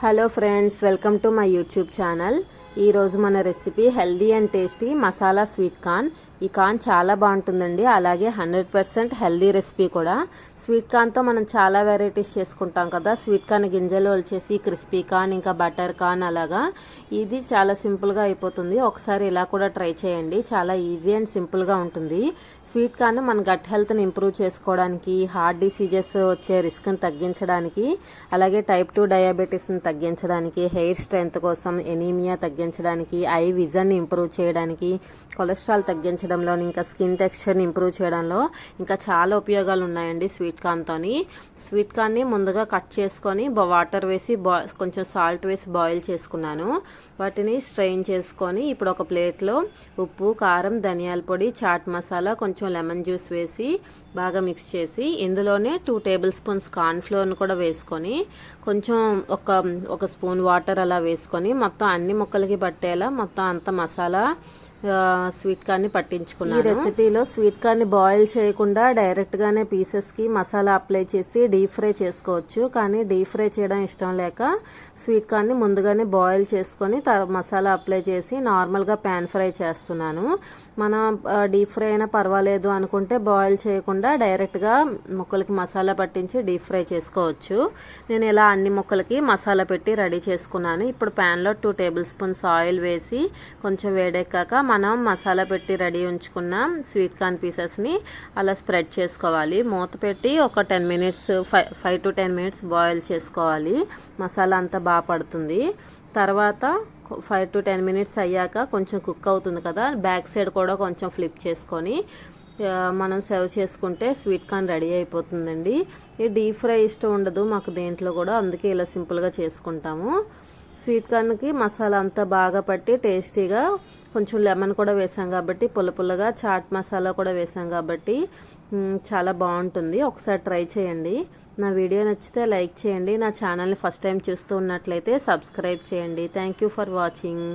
Hello friends welcome to my YouTube channel ఈరోజు మన recipe healthy and tasty masala sweet corn. ఈ corn చాలా బాగుంటుందండి. అలాగే హండ్రెడ్ పర్సెంట్ హెల్దీ రెసిపీ కూడా. స్వీట్ కార్న్తో మనం చాలా వెరైటీస్ చేసుకుంటాం కదా. స్వీట్ కార్న్ గింజలు వచ్చేసి క్రిస్పీ కార్న్ ఇంకా బటర్ కార్న్ అలాగా. ఇది చాలా సింపుల్గా అయిపోతుంది. ఒకసారి ఇలా కూడా ట్రై చేయండి. చాలా ఈజీ అండ్ సింపుల్గా ఉంటుంది. స్వీట్ కార్న్ మన గట్ హెల్త్ని ఇంప్రూవ్ చేసుకోవడానికి హార్ట్ డిసీజెస్ వచ్చే రిస్క్ని తగ్గించడానికి అలాగే టైప్ టూ డయాబెటీస్ని తగ్గించడానికి హెయిర్ స్ట్రెంత్ కోసం ఎనీమియా తగ్గి తగ్గించడానికి ఐ విజన్ ఇంప్రూవ్ చేయడానికి కొలెస్ట్రాల్ తగ్గించడంలో ఇంకా స్కిన్ టెక్స్చర్ని ఇంప్రూవ్ చేయడంలో ఇంకా చాలా ఉపయోగాలు ఉన్నాయండి స్వీట్ కార్న్తోని స్వీట్ కార్న్ని ముందుగా కట్ చేసుకొని వాటర్ వేసి బా కొంచెం సాల్ట్ వేసి బాయిల్ చేసుకున్నాను. వాటిని స్ట్రెయిన్ చేసుకొని ఇప్పుడు ఒక ప్లేట్లో ఉప్పు కారం ధనియాల పొడి చాట్ మసాలా కొంచెం లెమన్ జ్యూస్ వేసి బాగా మిక్స్ చేసి ఇందులోనే టూ టేబుల్ స్పూన్స్ కార్న్ ఫ్లోర్ని కూడా వేసుకొని కొంచెం ఒక ఒక స్పూన్ వాటర్ అలా వేసుకొని మొత్తం అన్ని ముక్కలకి పట్టేలా మొత్తం అంత మసాలా స్వీట్ కార్న్ని పట్టించుకున్నాను. ఈ రెసిపీలో స్వీట్ కార్న్ని బాయిల్ చేయకుండా డైరెక్ట్గానే పీసెస్కి మసాలా అప్లై చేసి డీప్ ఫ్రై చేసుకోవచ్చు. కానీ డీప్ ఫ్రై చేయడం ఇష్టం లేక స్వీట్ కార్న్ని ముందుగానే బాయిల్ చేసుకొని మసాలా అప్లై చేసి నార్మల్గా ప్యాన్ ఫ్రై చేస్తున్నాను. మనం డీప్ ఫ్రై అయినా పర్వాలేదు అనుకుంటే బాయిల్ చేయకుండా డైరెక్ట్గా ముక్కలకి మసాలా పట్టించి డీప్ ఫ్రై చేసుకోవచ్చు. నేను ఇలా అన్ని ముక్కలకి మసాలా పెట్టి రెడీ చేసుకున్నాను. ఇప్పుడు ప్యాన్లో టూ టేబుల్ స్పూన్స్ ఆయిల్ వేసి కొంచెం వేడెక్కాక మనం మసాలా పెట్టి రెడీ ఉంచుకున్న స్వీట్ కార్న్ పీసెస్ని అలా స్ప్రెడ్ చేసుకోవాలి. మూత పెట్టి ఒక ten minutes five five to ten minutes boil చేసుకోవాలి. మసాలా అంతా బాగా పడుతుంది. తర్వాత ఫైవ్ టు టెన్ మినిట్స్ అయ్యాక కొంచెం కుక్ అవుతుంది కదా బ్యాక్ సైడ్ కూడా కొంచెం ఫ్లిప్ చేసుకొని మనం సర్వ్ చేసుకుంటే స్వీట్ కార్న్ రెడీ అయిపోతుందండి. ఈ డీప్ ఫ్రై ఇష్టం ఉండదు మాకు దేంట్లో కూడా అందుకే ఇలా సింపుల్గా చేసుకుంటాము. స్వీట్ కార్న్కి మసాలా అంతా బాగా పట్టి టేస్టీగా కొంచెం లెమన్ కూడా వేసాం కాబట్టి పుల్ల పుల్లగా చాట్ మసాలా కూడా వేసాం కాబట్టి చాలా బాగుంటుంది. ఒకసారి ట్రై చేయండి. నా వీడియో నచ్చితే లైక్ చేయండి. నా ఛానల్ని ఫస్ట్ టైం చూస్తూ ఉన్నట్లయితే సబ్స్క్రైబ్ చేయండి. Thank you for watching.